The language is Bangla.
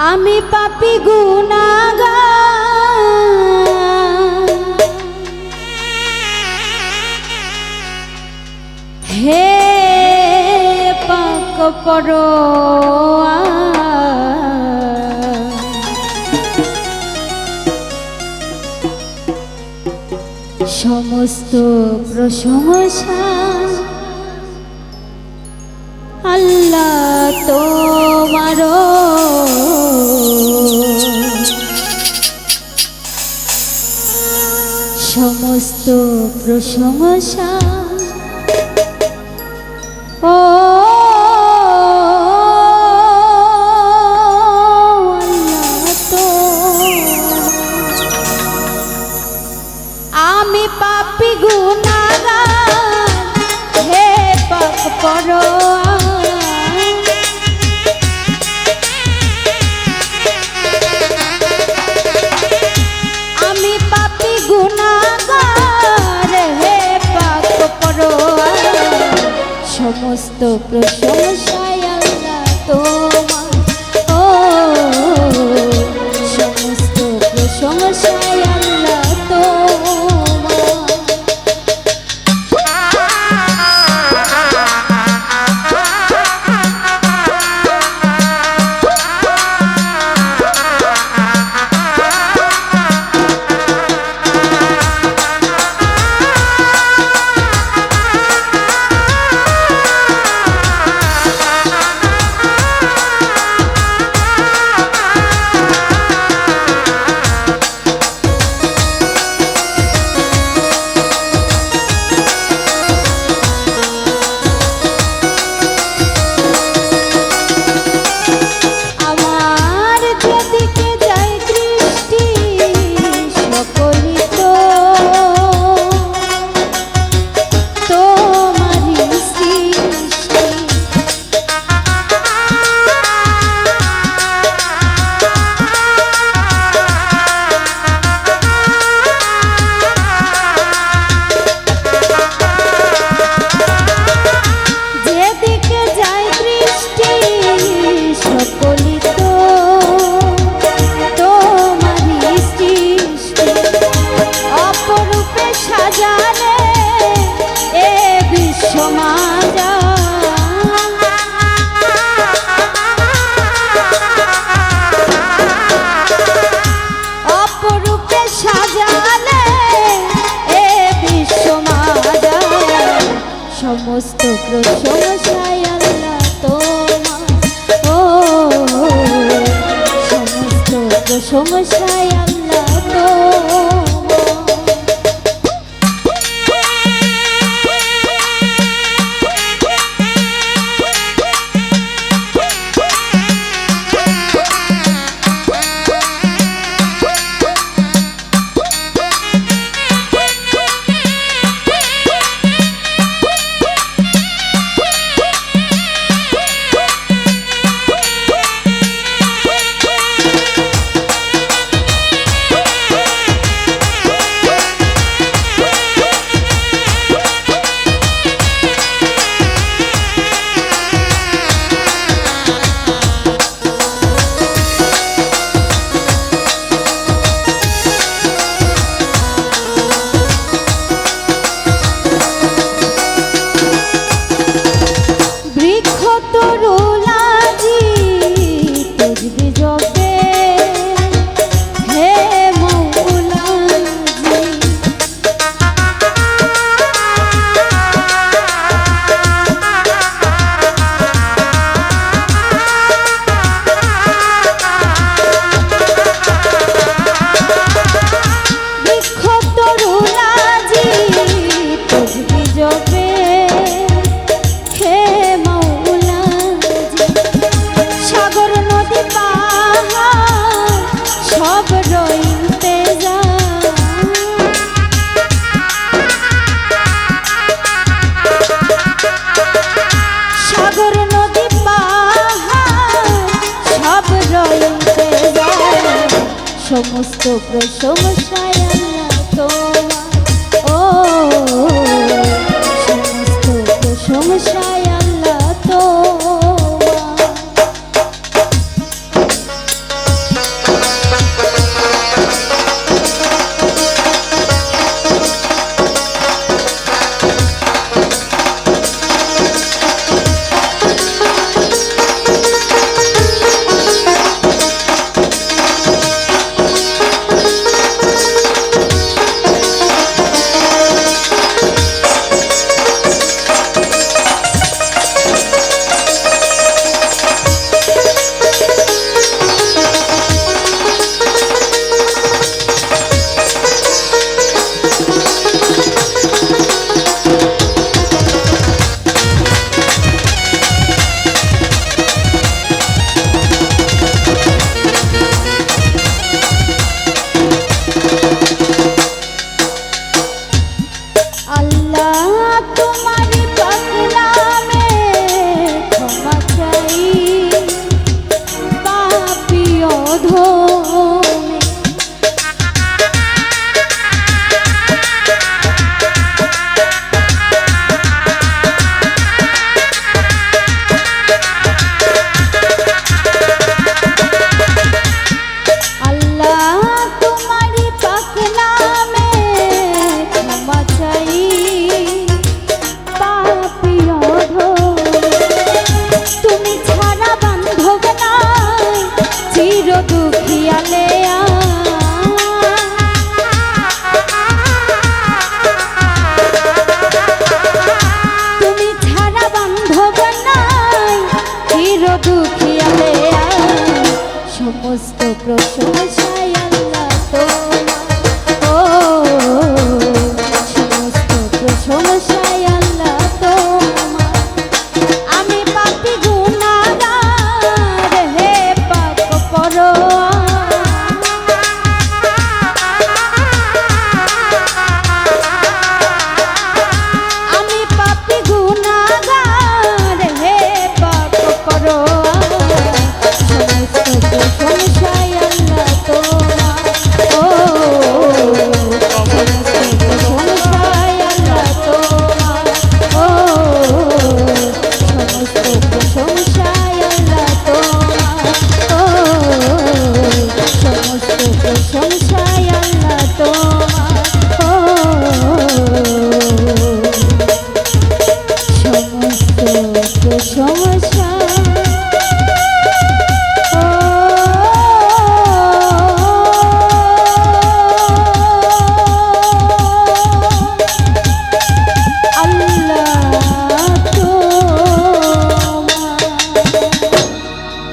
আমি পাপি গুণাগা হে পাক পরোয়া সমস্ত প্রশংসা আল্লাহ তো প্রশংসা সমস্ত প্রশংসায় তোমার। ও সমস্ত প্রশংসায় তোমার mosto prosho mas চির